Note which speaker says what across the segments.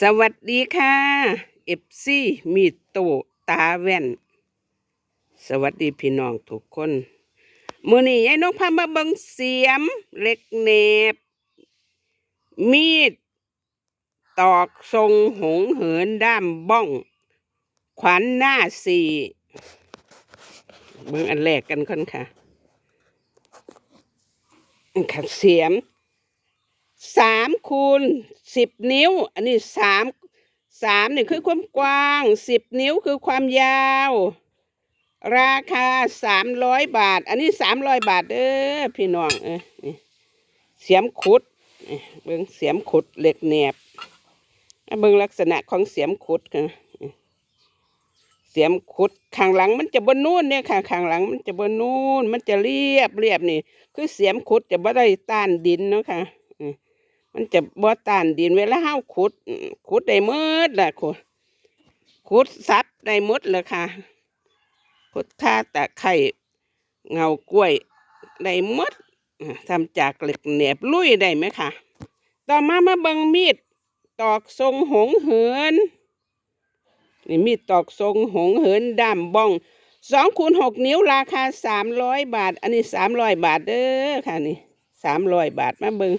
Speaker 1: สวัสดีค่ะเอฟซีมีโตตาแว่น สวัสดีพี่น้องทุกคนมือนี้ยายน้องพามาเบิงเสียมเล็กเนบ มีด ตอกทรงหงเหินด้ามบ้อง ขวัญหน้าสี่เบิงอันแรกกันคนค่ะอันค่ะเสียม สามคูณสิบนิ้ว อันนี้สามสามนี่คือความกว้างสิบนิ้วคือความยาว ราคาสามร้อยบาท อันนี้สามร้อยบาทเด้อพี่น้องเออเสียมขุดเบิ่งเสียมขุดเหล็กแหนบเบิ่งลักษณะของเสียมขุดค่ะเสียมขุดข้างหลังมันจะบนนู่นเนี่ยค่ะข้างหลังมันจะบนนู่นมันจะเรียบเรียบนี่ คือเสียมขุดจะบ่ได้ต้านดินเนาะค่ะ มันจะบ่ต้านดินเวลาเฮาขุด ขุดได้หมดแหละขุดขุดซับได้หมดเลยค่ะ ขุดท่าตะไคร่เงากล้วยได้หมดอ่าทำจากเหล็กแหนบลุยได้ไหมคะต่อมามาเบิงมีด ตอกทรงหงเหิน นี่มีดตอกทรงหงเหินด้ามบ้องสองคูณหกนิ้วราคาสามร้อยบาท อันนี้สามร้อยบาทเด้อค่ะนี่สามร้อยบาทมาเบิง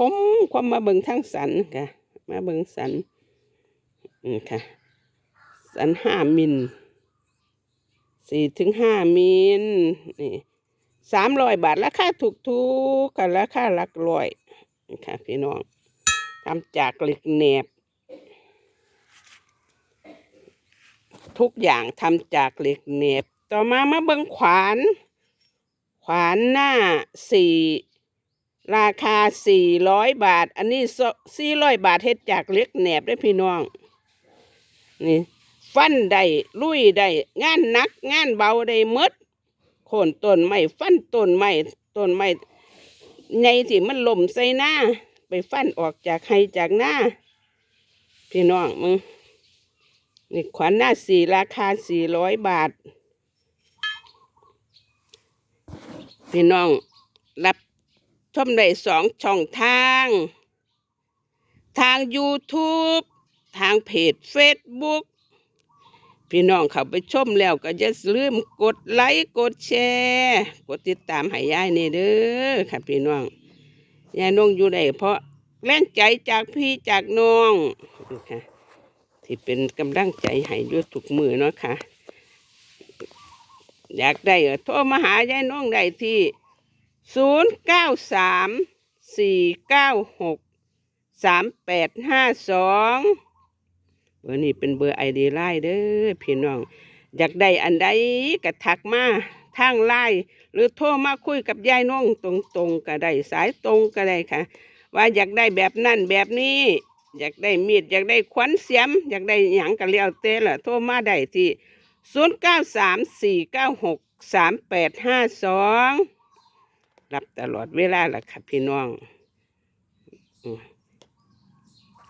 Speaker 1: คมคมมาเบิงทั้งสันค่ะ มาเบิงสันอืมค่ะ สันห้ามิลสี่ถึงห้ามิลนี่สามร้อยบาทราคาถูกถูกกันราคาหลักร้อยค่ะพี่น้องทำจากเหล็กแหนบ ทุกอย่างทำจากเหล็กแหนบ ต่อมามาเบิงขวาน ขวานหน้าสี่ ราคาสี่ร้อยบาท อันนี้สี่ร้อยบาทเฮ็ดจากเล็กแหนบได้พี่น้อง นี่ฟันได้ลุยได้งานหนัก งานเบาได้มดโค่นต้นไม้ฟันต้นไม้ต้นไม้ในที่มันล่มใส่หน้า ไปฟันออกจากให้จากหน้า พี่น้องมึงนี่ขวัญหน้าสี่ราคาสี่ร้อยบาท พี่น้องรับ มได้สองช่องทาง ทาง YouTube ทางเพจ Facebook พี่น้องเข้าไปชมแล้วก็อย่าลืมกดไลค์กดแชร์กดติดตามให้ยายนี่เด้อค่ะพี่น้องยายน้องอยู่ได้เพราะแรงใจจากพี่จากน้องค่ะที่เป็นกำลังใจให้ด้วยทุกมือเนาะค่ะ อยากได้โทรมาหายายน้องได้ที่ ศูนย์เก้าสามสี่เก้าหกสามแปดห้าสองเบอร์นี้เป็นเบอร์ไอดีไลน์เด้อพี่น้อง อยากได้อันใดก็ทักมาทางไลน์หรือโทรมาคุยกับยายน้องตรงๆก็ได้สายตรงก็ได้ค่ะ ว่าอยากได้แบบนั่นแบบนี้ อยากได้มีดอยากได้ขวัญเสียม อยากได้หยังก็เลี้ยวเต้ละโทรมาได้ที่ศูนย์เก้าสามสี่เก้าหกสามแปดห้าสอง รับตลอดเวลาแหละค่ะพี่น้อง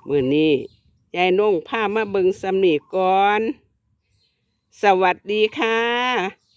Speaker 1: มมื่อนี้ยายนงพามาเบิงสำนีก่อน สวัสดีค่ะ